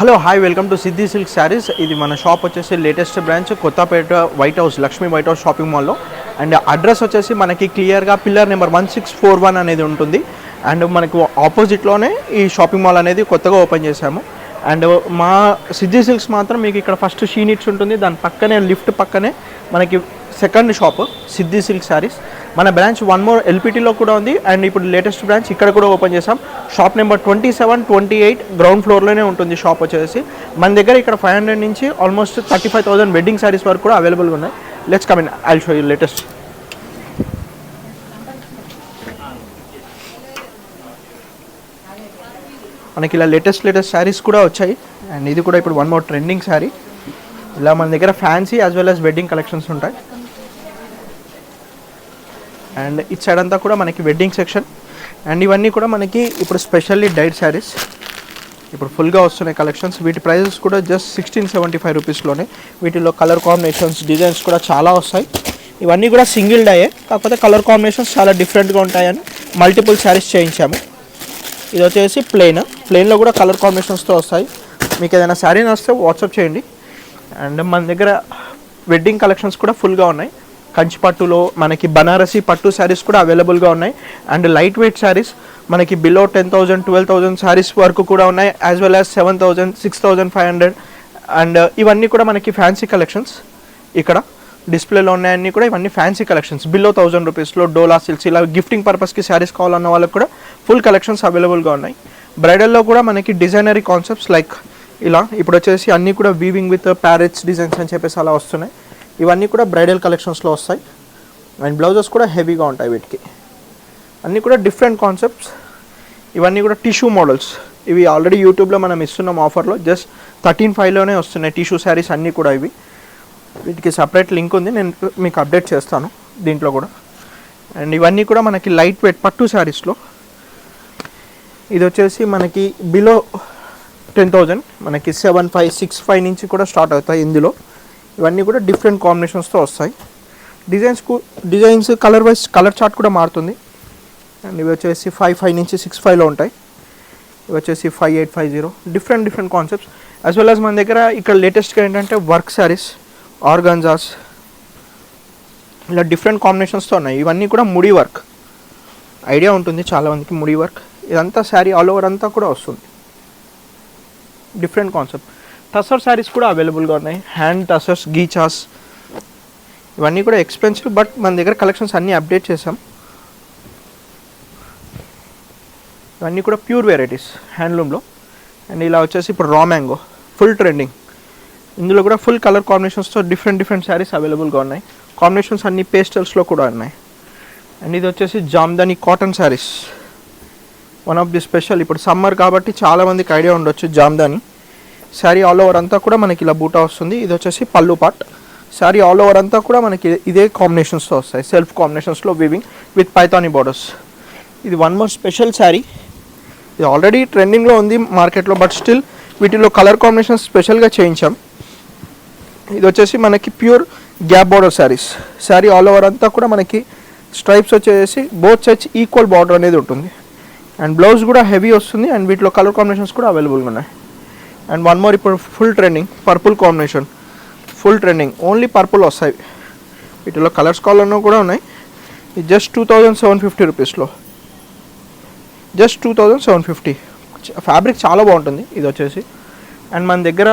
Hello hi welcome to Siddhi silk saris. ఇది మన shop వచ్చేసి latest branch Kothapet white house Lakshmi white house shopping మాల్లో. And address వచ్చేసి మనకి క్లియర్గా pillar number one six four one అనేది ఉంటుంది. అండ్ మనకు ఆపోజిట్లోనే ఈ షాపింగ్ మాల్ అనేది కొత్తగా ఓపెన్ చేశాము. అండ్ మా సిద్ధి సిల్క్స్ మాత్రం మీకు ఇక్కడ ఫస్ట్ షీనిట్స్ ఉంటుంది. దాని పక్కనే లిఫ్ట్ పక్కనే మనకి second shop Siddhi silk saris. మన బ్రాంచ్ వన్ మోర్ ఎల్పిటీలో కూడా ఉంది. అండ్ ఇప్పుడు లేటెస్ట్ బ్రాంచ్ ఇక్కడ కూడా ఓపెన్ చేసాం shop number twenty seven twenty eight ground ఫ్లోర్లోనే ఉంటుంది షాప్ వచ్చేసి. మన దగ్గర ఇక్కడ ఫైవ్ హండ్రెడ్ నుంచి almost thirty five thousand wedding saris వరకు కూడా అవైలబుల్గా ఉన్నాయి. Let's come in I show you latest మనకి ఇలా లేటెస్ట్ లేటెస్ట్ శారీస్ కూడా వచ్చాయి. అండ్ ఇది కూడా ఇప్పుడు వన్ మోర్ ట్రెండింగ్ శారీ ఇలా మన దగ్గర fancy as well as wedding collections ఉంటాయి. అండ్ ఇట్ సైడ్ అంతా కూడా మనకి వెడ్డింగ్ సెక్షన్ అండ్ ఇవన్నీ కూడా మనకి ఇప్పుడు స్పెషల్లీ డైట్ శారీస్ ఇప్పుడు ఫుల్గా వస్తున్నాయి కలెక్షన్స్ వీటి ప్రైజెస్ కూడా జస్ట్ సిక్స్టీన్ సెవెంటీ ఫైవ్ రూపీస్లోనే వీటిలో కలర్ కాంబినేషన్స్ డిజైన్స్ కూడా చాలా వస్తాయి. ఇవన్నీ కూడా సింగిల్ డైయే కాకపోతే కలర్ కాంబినేషన్స్ చాలా డిఫరెంట్గా ఉంటాయని మల్టిపుల్ శారీస్ చేయించాము. ఇది వచ్చేసి ప్లెయిన్ ప్లెయిన్లో కూడా కలర్ కాంబినేషన్స్తో వస్తాయి. మీకు ఏదైనా శారీ నచ్చితే వాట్సాప్ చేయండి. అండ్ మన దగ్గర వెడ్డింగ్ కలెక్షన్స్ కూడా ఫుల్గా ఉన్నాయి. కంచి పట్టులో మనకి బనారసి పట్టు శారీస్ కూడా అవైలబుల్గా ఉన్నాయి. అండ్ లైట్ వెయిట్ శారీస్ మనకి below ten thousand twelve thousand saris వరకు కూడా ఉన్నాయి as well as seven thousand six thousand five hundred and ఇవన్నీ కూడా మనకి ఫ్యాన్సీ కలెక్షన్స్ ఇక్కడ. డిస్ప్లేలో ఉన్నాయన్నీ కూడా ఇవన్నీ ఫ్యాన్సీ కలెక్షన్స్ బిలో థౌజండ్ రూపీస్లో డోలా సిల్క్స్ ఇలా గిఫ్టింగ్ పర్పస్కి శారీస్ కావాలన్న వాళ్ళకి కూడా ఫుల్ కలెక్షన్స్ అవైలబుల్గా ఉన్నాయి. బ్రైడల్లో కూడా మనకి డిజైనరీ కాన్సెప్ట్స్ లైక్ ఇలా ఇప్పుడు వచ్చేసి అన్నీ కూడా వీవింగ్ విత్ ప్యారెట్స్ డిజైన్స్ అని చెప్పేసి అలా వస్తున్నాయి. ఇవన్నీ కూడా బ్రైడల్ కలెక్షన్స్లో వస్తాయి. అండ్ బ్లౌజెస్ కూడా హెవీగా ఉంటాయి వీటికి. అన్నీ కూడా డిఫరెంట్ కాన్సెప్ట్స్ ఇవన్నీ కూడా టిష్యూ మోడల్స్ ఇవి ఆల్రెడీ యూట్యూబ్లో మనం ఇస్తున్నాం ఆఫర్లో జస్ట్ థర్టీన్ ఫైవ్లోనే వస్తున్నాయి టిష్యూ శారీస్ అన్నీ కూడా ఇవి. వీటికి సపరేట్ లింక్ ఉంది. నేను మీకు అప్డేట్ చేస్తాను దీంట్లో కూడా. అండ్ ఇవన్నీ కూడా మనకి లైట్ వెయిట్ పట్టు శారీస్లో ఇది వచ్చేసి మనకి బిలో టెన్ థౌజండ్ మనకి సెవెన్ ఫైవ్ సిక్స్ ఫైవ్ నుంచి కూడా స్టార్ట్ అవుతాయి ఇందులో. ఇవన్నీ కూడా డిఫరెంట్ కాంబినేషన్స్తో వస్తాయి. Designs designs colour wise colour chart కూడా మారుతుంది. అండ్ ఇవి వచ్చేసి ఫైవ్ ఫైవ్ నుంచి సిక్స్ ఫైవ్లో ఉంటాయి. ఇవి వచ్చేసి five eight five zero different different concepts as well as మన దగ్గర ఇక్కడ లేటెస్ట్గా ఏంటంటే వర్క్ శారీస్ ఆర్గాన్జాస్ ఇలా డిఫరెంట్ కాంబినేషన్స్తో ఉన్నాయి. ఇవన్నీ కూడా ముడి వర్క్ ఐడియా ఉంటుంది చాలామందికి ముడి వర్క్ ఇదంతా శారీ ఆల్ ఓవర్ అంతా కూడా వస్తుంది. డిఫరెంట్ కాన్సెప్ట్ టసర్ శారీస్ కూడా అవైలబుల్గా ఉన్నాయి హ్యాండ్ టసర్స్ గీచాస్ ఇవన్నీ కూడా ఎక్స్పెన్సివ్ బట్ మన దగ్గర కలెక్షన్స్ అన్నీ అప్డేట్ చేసాం ఇవన్నీ కూడా ప్యూర్ వెరైటీస్ హ్యాండ్లూమ్లో అండ్ ఇలా వచ్చేసి ఇప్పుడు రా మ్యాంగో ఫుల్ ట్రెండింగ్ ఇందులో కూడా ఫుల్ కలర్ కాంబినేషన్స్తో డిఫరెంట్ డిఫరెంట్ శారీస్ అవైలబుల్గా ఉన్నాయి. కాంబినేషన్స్ అన్ని పేస్టల్స్లో కూడా ఉన్నాయి. అండ్ ఇది వచ్చేసి Jamdani cotton saris one of the special ఇప్పుడు సమ్మర్ కాబట్టి చాలామందికి ఐడియా ఉండొచ్చు జామ్దాని శారీ ఆల్ ఓవర్ అంతా కూడా మనకి ఇలా బూటా వస్తుంది. ఇది వచ్చేసి పళ్ళు పార్ట్. శారీ ఆల్ ఓవర్ అంతా కూడా మనకి ఇదే కాంబినేషన్స్తో వస్తాయి. సెల్ఫ్ కాంబినేషన్స్లో వివింగ్ విత్ పైథానీ బార్డర్స్ ఇది వన్ మోర్ స్పెషల్ శారీ. ఇది ఆల్రెడీ ట్రెండింగ్లో ఉంది మార్కెట్లో బట్ స్టిల్ వీటిలో కలర్ కాంబినేషన్ స్పెషల్గా చేయించాం. ఇది వచ్చేసి మనకి pure gap border saris sari all over అంతా కూడా మనకి స్ట్రైప్స్ వచ్చేసి బోత్ సైడ్స్ ఈక్వల్ బార్డర్ అనేది ఉంటుంది. అండ్ బ్లౌజ్ కూడా హెవీ వస్తుంది. అండ్ వీటిలో కలర్ కాంబినేషన్స్ కూడా అవైలబుల్గా ఉన్నాయి. అండ్ వన్ మోర్ ఇప్పుడు full trending purple combination. Full trending. Only purple వస్తాయి. వీటిలో కలర్స్ కావాలన్నా కూడా ఉన్నాయి. ఇది just two thousand seven fifty రూపీస్లో. Just two thousand seven fifty. Fabric చాలా బాగుంటుంది. ఇది వచ్చేసి. అండ్ మన దగ్గర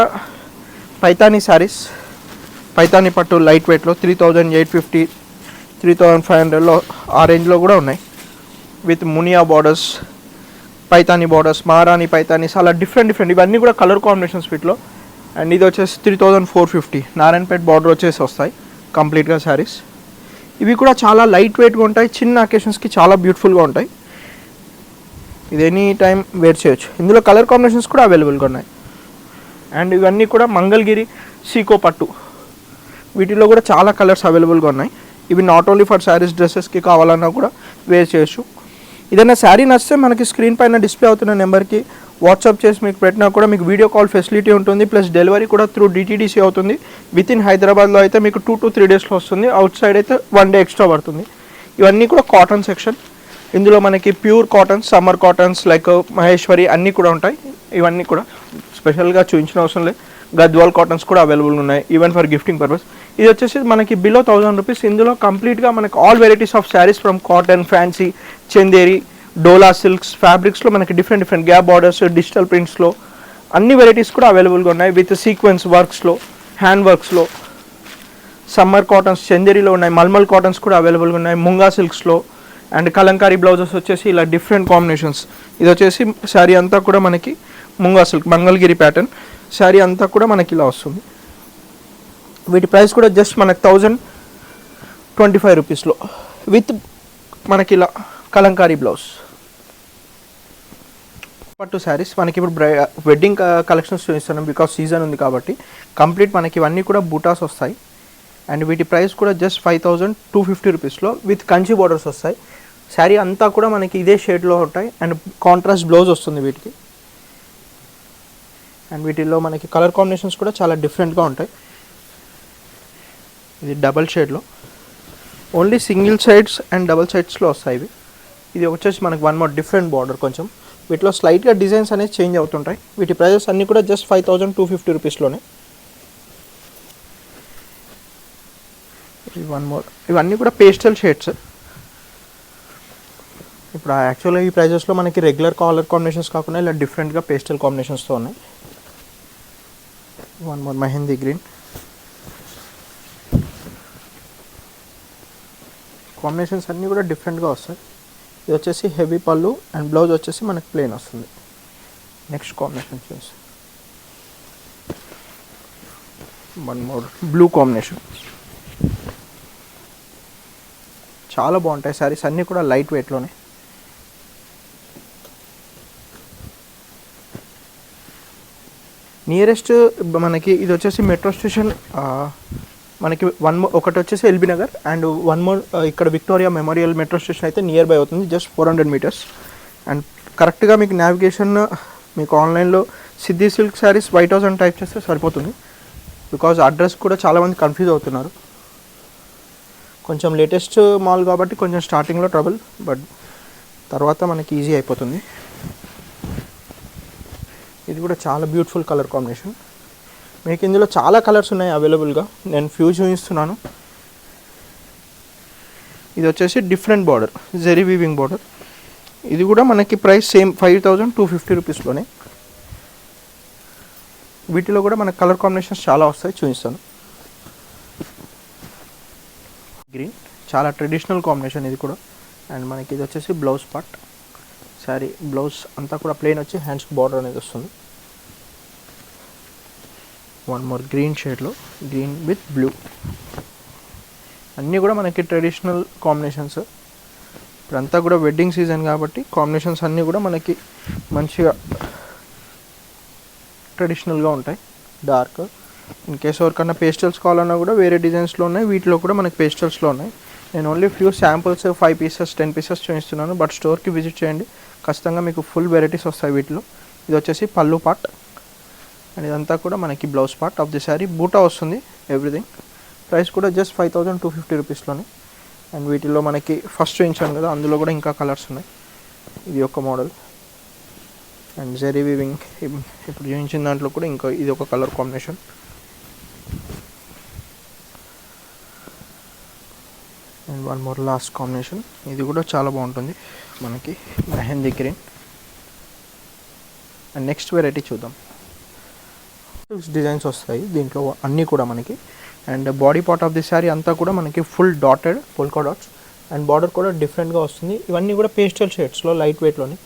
పైతానీ శారీస్ పైతానీ పట్టు లైట్ వెయిట్లో three thousand eight fifty three thousand five హండ్రెడ్లో ఆ రేంజ్లో కూడా ఉన్నాయి. With Muniya borders Paithani borders మారాని Paithanis అలా డిఫరెంట్ డిఫరెంట్ ఇవన్నీ కూడా కలర్ కాంబినేషన్స్ వీటిలో. అండ్ ఇది వచ్చేసి three thousand four fifty Narayanpet border వచ్చేసి వస్తాయి కంప్లీట్గా శారీస్ ఇవి కూడా చాలా లైట్ వెయిట్గా ఉంటాయి చిన్న అకేషన్స్కి చాలా బ్యూటిఫుల్గా ఉంటాయి. ఇది ఎనీ టైం వేర్ చేయొచ్చు. ఇందులో కలర్ కాంబినేషన్స్ కూడా అవైలబుల్గా ఉన్నాయి. అండ్ ఇవన్నీ కూడా మంగళగిరి సీకో పట్టు. వీటిలో కూడా చాలా కలర్స్ అవైలబుల్గా ఉన్నాయి. ఇవి నాట్ ఓన్లీ ఫర్ శారీస్ డ్రెస్సెస్కి కావాలన్నా కూడా వేర్ చేయొచ్చు. ఏదైనా శారీ నచ్చితే మనకి స్క్రీన్ పైన డిస్ప్లే అవుతున్న నెంబర్కి వాట్సాప్ చేసి మీకు పెట్టినా కూడా మీకు వీడియో కాల్ ఫెసిలిటీ ఉంటుంది ప్లస్ డెలివరీ కూడా త్రూ డిటీడీసీ అవుతుంది. విత్ ఇన్ హైదరాబాద్లో అయితే మీకు టూ టు త్రీ డేస్లో వస్తుంది. అవుట్ సైడ్ అయితే వన్ డే ఎక్స్ట్రా పడుతుంది. ఇవన్నీ కూడా కాటన్ సెక్షన్ ఇందులో మనకి pure cottons summer cottons like Maheshwari అన్నీ కూడా ఉంటాయి. ఇవన్నీ కూడా స్పెషల్గా చూపించిన అవసరం లేదు. గద్వాల్ కాటన్స్ కూడా అవైలబుల్ ఉన్నాయి. ఈవెన్ ఫర్ గిఫ్టింగ్ పర్పస్ ఇది వచ్చేసి మనకి బిలో థౌసండ్ రూపీస్ ఇందులో కంప్లీట్గా మనకి all varieties of saris from cotton fancy Chanderi Dola silks ఫ్యాబ్రిక్స్లో మనకి different different gap borders digital ప్రింట్స్లో అన్ని వెరైటీస్ కూడా అవైలబుల్గా ఉన్నాయి. విత్ సీక్వెన్స్ వర్క్స్లో హ్యాండ్ వర్క్స్లో సమ్మర్ కాటన్స్ చందేరిలో ఉన్నాయి. మల్మల్ కాటన్స్ కూడా అవైలబుల్గా ఉన్నాయి. ముంగా సిల్క్స్లో అండ్ కలంకారీ బ్లౌజెస్ వచ్చేసి ఇలా డిఫరెంట్ కాంబినేషన్స్ ఇది వచ్చేసి శారీ అంతా కూడా మనకి ముంగా సిల్క్ మంగళగిరి ప్యాటర్న్ శారీ అంతా కూడా మనకి ఇలా వస్తుంది. వీటి ప్రైస్ కూడా జస్ట్ మనకి థౌజండ్ ట్వంటీ ఫైవ్ రూపీస్లో విత్ మనకి ఇలా కలంకారీ బ్లౌజ్ పట్టు శారీస్ మనకి ఇప్పుడు బ్రై వెడ్డింగ్ కలెక్షన్స్ చూపిస్తున్నాం బికాస్ సీజన్ ఉంది కాబట్టి. కంప్లీట్ మనకి ఇవన్నీ కూడా బూటాస్ వస్తాయి. అండ్ వీటి ప్రైస్ కూడా just five thousand two fifty రూపీస్లో విత్ కంచి బోర్డర్స్ వస్తాయి. శారీ అంతా కూడా మనకి ఇదే షేడ్లో ఉంటాయి. అండ్ కాంట్రాస్ట్ బ్లౌజ్ వస్తుంది వీటికి. అండ్ వీటిల్లో మనకి కలర్ కాంబినేషన్స్ కూడా చాలా డిఫరెంట్గా ఉంటాయి. ఇది డబల్ షేడ్లో only single sides and double సైడ్స్లో వస్తాయి ఇవి. ఇది వచ్చేసి మనకు వన్ మోర్ డిఫరెంట్ బార్డర్ కొంచెం. వీటిలో స్లైట్గా డిజైన్స్ అనేది చేంజ్ అవుతుంటాయి. వీటి ప్రైజెస్ అన్నీ కూడా just five thousand two fifty రూపీస్లోనే one more ఇవన్నీ కూడా పేస్టల్ షేడ్స్ ఇప్పుడు యాక్చువల్గా ఈ ప్రైజెస్లో మనకి రెగ్యులర్ కలర్ కాంబినేషన్స్ కాకుండా ఇలా డిఫరెంట్గా పేస్టల్ కాంబినేషన్స్తో ఉన్నాయి. One more mehndi green combinations అన్నీ కూడా డిఫరెంట్గా వస్తాయి. ఇది వచ్చేసి హెవీ పళ్ళు అండ్ బ్లౌజ్ వచ్చేసి మనకి ప్లెయిన్ వస్తుంది. నెక్స్ట్ కాంబినేషన్ చూసి. One more. Blue combination. చాలా బాగుంటాయి సారీస్ అన్నీ కూడా లైట్ వెయిట్లోనే. నియరెస్ట్ మనకి ఇది వచ్చేసి మెట్రో స్టేషన్ మనకి వన్ మో ఒకటి వచ్చేసి LB Nagar and one more ఇక్కడ విక్టోరియా మెమోరియల్ మెట్రో స్టేషన్ అయితే నియర్ బై అవుతుంది just four hundred metres and కరెక్ట్గా మీకు నావిగేషన్ మీకు ఆన్లైన్లో Siddhi silk saris white house అని టైప్ చేస్తే సరిపోతుంది. బికాజ్ అడ్రస్ కూడా చాలామంది కన్ఫ్యూజ్ అవుతున్నారు. కొంచెం లేటెస్ట్ మాల్ కాబట్టి కొంచెం స్టార్టింగ్లో ట్రబుల్ బట్ తర్వాత మనకి ఈజీ అయిపోతుంది. ఇది కూడా చాలా బ్యూటిఫుల్ కలర్ కాంబినేషన్ మీకు ఇందులో చాలా కలర్స్ ఉన్నాయి అవైలబుల్గా. నేను ఫ్యూ చూపిస్తున్నాను. ఇది వచ్చేసి different border zari weaving border. ఇది కూడా మనకి price same five thousand two fifty రూపీస్లోనే. వీటిలో కూడా మనకు కలర్ కాంబినేషన్స్ చాలా వస్తాయి చూపిస్తాను. గ్రీన్ చాలా ట్రెడిషనల్ కాంబినేషన్ ఇది కూడా. అండ్ మనకి ఇది వచ్చేసి బ్లౌజ్ పార్ట్. శారీ బ్లౌజ్ అంతా కూడా ప్లెయిన్ వచ్చి హ్యాండ్స్ బార్డర్ అనేది వస్తుంది. వన్ మోర్ గ్రీన్ షేడ్లో గ్రీన్ విత్ బ్లూ అన్నీ కూడా మనకి ట్రెడిషనల్ కాంబినేషన్స్ ఇప్పుడంతా కూడా వెడ్డింగ్ సీజన్ కాబట్టి కాంబినేషన్స్ అన్నీ కూడా మనకి మంచిగా ట్రెడిషనల్గా ఉంటాయి. డార్క్ ఇన్ కేస్ ఎవరికన్నా పేస్టల్స్ కావాలన్నా కూడా వేరే డిజైన్స్లో ఉన్నాయి. వీటిలో కూడా మనకి పేస్టల్స్లో ఉన్నాయి. నేను only few samples five pieces ten pieces చూపిస్తున్నాను. బట్ స్టోర్కి విజిట్ చేయండి. ఖచ్చితంగా మీకు ఫుల్ వెరైటీస్ వస్తాయి వీటిలో. ఇది వచ్చేసి పళ్ళు పాట్ అండ్ ఇదంతా కూడా మనకి blouse part of the sari బూటా వస్తుంది ఎవ్రీథింగ్ ప్రైస్ కూడా just five thousand two fifty రూపీస్లోనే and వీటిలో మనకి ఫస్ట్ చూపించాను కదా అందులో కూడా ఇంకా కలర్స్ ఉన్నాయి. ఇది ఒక మోడల్ అండ్ జెరీ వివింగ్ ఇప్పుడు చూపించిన దాంట్లో కూడా ఇంకా ఇది ఒక colour combination and one more last combination ఇది కూడా చాలా బాగుంటుంది మనకి. Mehndi green and next variety చూద్దాం. డిజైన్స్ వస్తాయి. దీంట్లో అన్నీ కూడా మనకి. And body part of the sari అంతా కూడా మనకి full dotted polka dots and border కూడా డిఫరెంట్గా వస్తుంది. ఇవన్నీ కూడా పేస్టల్ షేడ్స్లో లైట్ వెయిట్లోని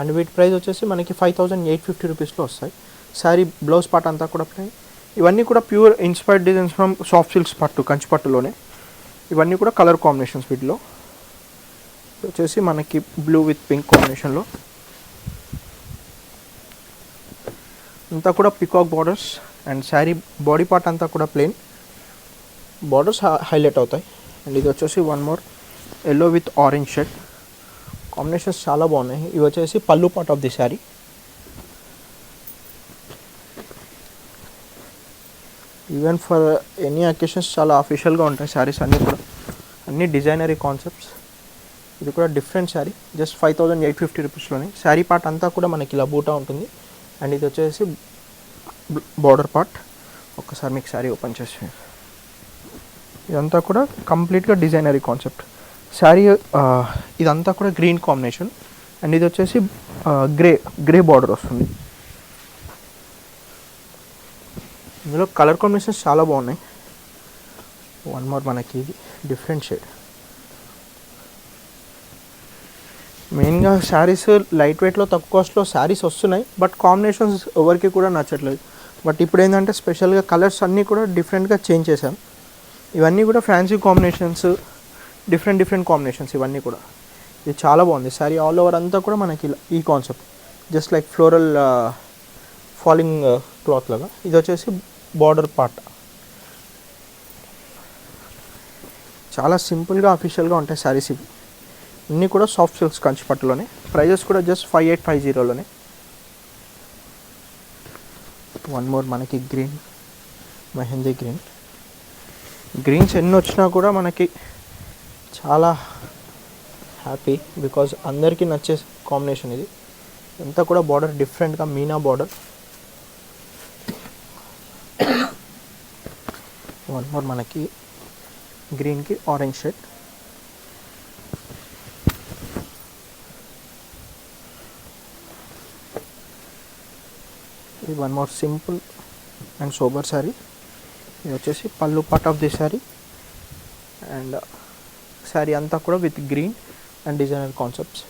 అండ్ వీటి ప్రైస్ వచ్చేసి మనకి ఫైవ్ థౌజండ్ ఎయిట్ ఫిఫ్టీ రూపీస్లో వస్తాయి. శారీ బ్లౌజ్ పార్ట్ అంతా కూడా ప్లే ఇవన్నీ కూడా pure inspired designs from soft silks పట్టు కంచి పట్టులోనే. ఇవన్నీ కూడా కలర్ కాంబినేషన్స్ వీటిలో. వచ్చేసి మనకి బ్లూ విత్ పింక్ కాంబినేషన్లో అంతా కూడా peacock borders and sari body part అంతా కూడా ప్లెయిన్ బార్డర్స్ హైలైట్ అవుతాయి. అండ్ ఇది వచ్చేసి one more yellow with orange shirt combinations చాలా బాగున్నాయి. ఇవి వచ్చేసి పళ్ళు part of the sari even for any occasions చాలా అఫీషియల్గా ఉంటాయి శారీస్ అన్నీ కూడా. అన్ని డిజైనరీ కాన్సెప్ట్స్ ఇది కూడా different sari just five thousand eight fifty రూపీస్లోనే sari part అంతా కూడా మనకి ఇలా బూటా ఉంటుంది. అండ్ ఇది వచ్చేసి బార్డర్ పార్ట్. ఒక్కసారి మీకు శారీ ఓపెన్ చేసి ఇదంతా కూడా కంప్లీట్గా డిజైనరీ కాన్సెప్ట్. శారీ ఇదంతా కూడా గ్రీన్ కాంబినేషన్. అండ్ ఇది వచ్చేసి గ్రే గ్రే బార్డర్ వస్తుంది. ఇందులో కలర్ కాంబినేషన్స్ చాలా బాగున్నాయి. వన్ మోర్ మనకి డిఫరెంట్ షేడ్. మెయిన్గా శారీస్ లైట్ వెయిట్లో తక్కువ కాస్ట్లో శారీస్ వస్తున్నాయి బట్ కాంబినేషన్స్ ఎవరికి కూడా నచ్చట్లేదు. బట్ ఇప్పుడు ఏంటంటే స్పెషల్గా కలర్స్ అన్నీ కూడా డిఫరెంట్గా చేంజ్ చేశాం. ఇవన్నీ కూడా fancy combinations different different combinations ఇవన్నీ కూడా. ఇది చాలా బాగుంది. శారీ ఆల్ ఓవర్ అంతా కూడా మనకి ఈ concept just like floral falling cloth లాగా. ఇది వచ్చేసి బార్డర్ పార్ట్ చాలా సింపుల్గా అఫీషియల్గా ఉంటాయి శారీస్ ఇవి. అన్నీ కూడా సాఫ్ట్ సిల్క్స్ కంచి పట్టులోనే ప్రైజెస్ కూడా జస్ట్ ఫైవ్ ఎయిట్ ఫైవ్ జీరోలోనే వన్ మోర్ మనకి గ్రీన్ మెహందీ గ్రీన్ గ్రీన్స్ ఎన్ని వచ్చినా కూడా మనకి చాలా హ్యాపీ బికాజ్ అందరికీ నచ్చే కాంబినేషన్ ఇది. అంతా కూడా బార్డర్ డిఫరెంట్గా మీనా బార్డర్ వన్ మోర్ మనకి గ్రీన్కి orange shade one more simple and sober sari ఇది వచ్చేసి పళ్ళు part of the sari and sari అంతా కూడా with green and designer concepts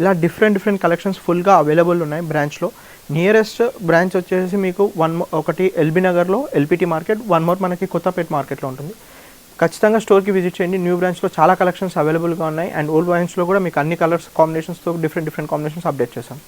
ఇలా డిఫరెంట్ డిఫరెంట్ కలెక్షన్స్ ఫుల్గా అవైలబుల్ ఉన్నాయి బ్రాంచ్లో నియరెస్ట్ బ్రాంచ్ వచ్చేసి మీకు వన్ ఒకటి ఎల్బీ నగర్లో ఎల్పిటి మార్కెట్ వన్ మోర్ మనకి కొత్తపేట మార్కెట్లో ఉంటుంది. ఖచ్చితంగా స్టోర్కి విజిట్ చేయండి. న్యూ బ్రాంచ్లో చాలా కలెక్షన్స్ అవైలబుల్గా ఉన్నాయి. అండ్ ఓల్డ్ బ్రాంచ్లో కూడా మీకు అన్ని కలర్స్ కాంబినేషన్స్తో డిఫరెంట్ డిఫరెంట్ కాంబినేషన్స్ అప్డేట్ చేశాను